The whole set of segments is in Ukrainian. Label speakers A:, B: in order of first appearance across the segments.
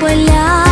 A: поля.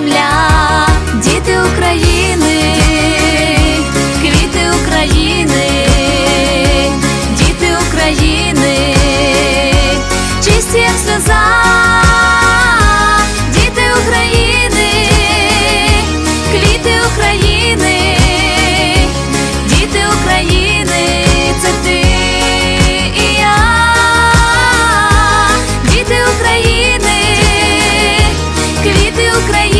A: Земля, діти України, квіти України, діти України, чисті як сльоза, діти України, квіти України, діти України, це ти і я, діти України, квіти України,